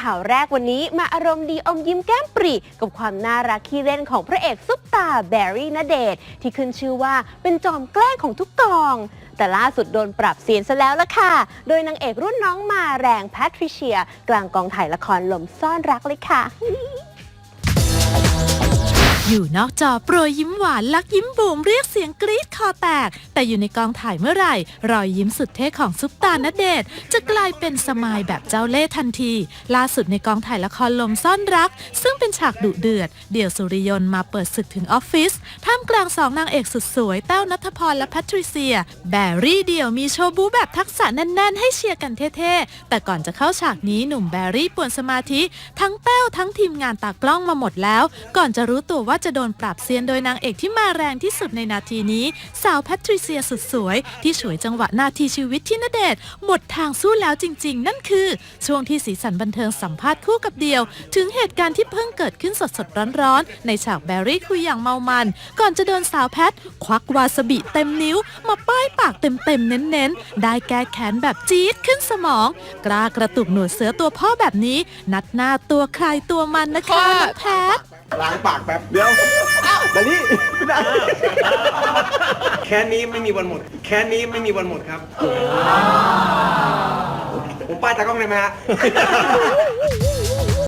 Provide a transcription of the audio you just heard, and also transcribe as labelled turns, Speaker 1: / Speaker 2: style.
Speaker 1: ข่าวแรกวันนี้มาอารมณ์ดีอมยิ้มแก้มปรีกับความน่ารักขี้เล่นของพระเอกซุปตาแบร์รี่ณเดชน์ที่ขึ้นชื่อว่าเป็นจอมแกล้งของทุกกอง แต่ล่าสุดโดนปรับเสียนซะแล้วล่ะค่ะ โดยนางเอกรุ่นน้องมาแรงแพทริเชีย กลางกองถ่ายละครลมซ่อนรักเลยค่ะ
Speaker 2: อยู่นอกจอโปรยยิ้มหวานลักยิ้มบูมเรียกเสียงกรี๊ดคอแตก แต่อยู่ในกองถ่ายเมื่อไหร่ รอยยิ้มสุดเท่ของซุปตาณเดชน์จะกลายเป็นสมายแบบเจ้าเล่ห์ทันที ล่าสุดในกองถ่ายละครลมซ่อนรัก ซึ่งเป็นฉากดุเดือด เดี่ยวสุริยนต์มาเปิดศึกถึงออฟฟิศท่ามกลางสองนางเอกสุดสวยแต้วนัทพรและแพทริเซีย แบรี่เดี่ยวมีโชว์บูแบบทักษะแน่น ๆ ให้เชียร์กันเท่ๆแต่ก่อนจะเข้าฉากนี้หนุ่มแบรี่ป่วนสมาธิ ทั้งแต้วทั้งทีมงานตากล้องมาหมดแล้ว ก่อนจะรู้ตัวว่าจะโดนปราบเซียนโดยนางเอกที่มาแรงที่สุดในนาทีนี้ สาวแพทริเซียสุดสวย ที่ฉวยจังหวะนาทีชีวิตที่นเดชน์หมดทางสู้แล้วจริง ๆ นั่นคือ ช่วงที่สีสันบันเทิงสัมภาษณ์คู่กับเดียว ถึงเหตุการณ์ที่เพิ่งเกิดขึ้นสดๆร้อนๆในฉากแบรี่คุยอย่างเมามัน ก่อนจะโดนสาวแพทควักวาซาบิเต็มนิ้ว มาป้ายปากเต็มๆเน้นๆได้แก้แค้นแบบจี๊ดขึ้นสมอง กล้ากระตุกหนวดเสือตัวพ่อแบบนี้ นัดหน้าตัวใครตัวมันนะคะน้องแพท
Speaker 3: ล้างปากแป๊บเดี๋ยวดาลี่
Speaker 4: แค่นี้ไม่มีวันหมด แค่นี้ไม่มีวันหมดครับ ผมป้ายตากล้องเลยไหมฮะ